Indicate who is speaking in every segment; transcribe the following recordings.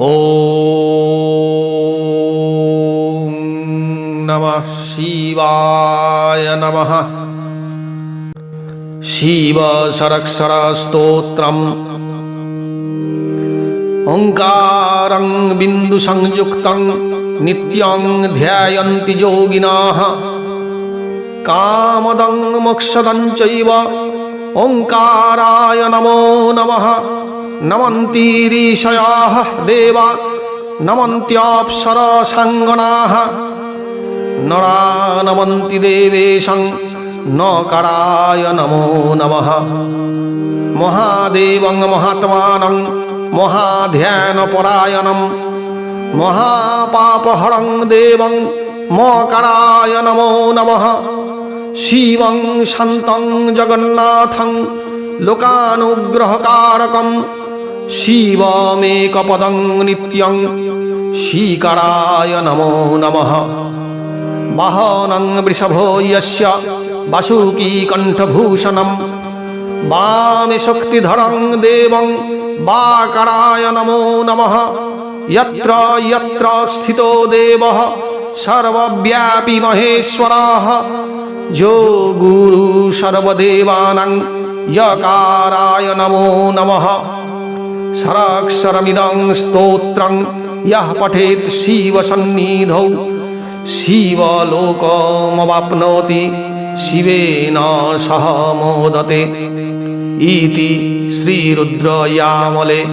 Speaker 1: ও নমঃ শিবায় নমঃ শিব সরক্ষরস্তোত্রম ওঙ্কারং বিন্দু সংযুক্তং নিত্যং ধ্যায়ন্তি যোগিনাহ কামদং মোক্ষদং চৈব ওঙ্কারায় নমো নমঃ নমন্তীরিষয়াহ দেবা নমন্ত্যপ্সর সাঙ্গনাহ নরা নমন্তি দেবেশং ন কারায় নমো নমঃ মহাদেবং মহাত্মানং মহাধ্যানপরায়ণম মহাপাপহরং দেবং মকরায় নমো নমঃ শিবং শান্তং জগন্নাথং লোকানুগ্রহকারকম শিবমেকপদং নিত্যং শ্রীকরায় নমো নমঃ বাহনং বৃষভো যস্য বাসুকীকণ্ঠভূষণম বামে শক্তিধরং দেবং বাকরায় নমো নমঃ যত্র যত্র স্থিতো দেবः সর্বব্যাপী মহেশ্বরः যো গুরু সর্বদেবানাং यकाराय नमो नमः সরাক্ষরমিদং স্তোত্রং, ইয়াহ পঠেত শিব সন্নিধৌ। শিবলোকমবাপ্নোতি শিবেন সহ মোদতে। ইতি শ্রীরুদ্রয়ামলে,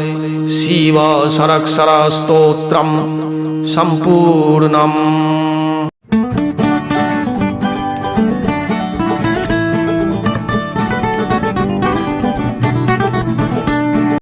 Speaker 1: শিব সরক্ষর স্তোত্রম সম্পূর্ণম।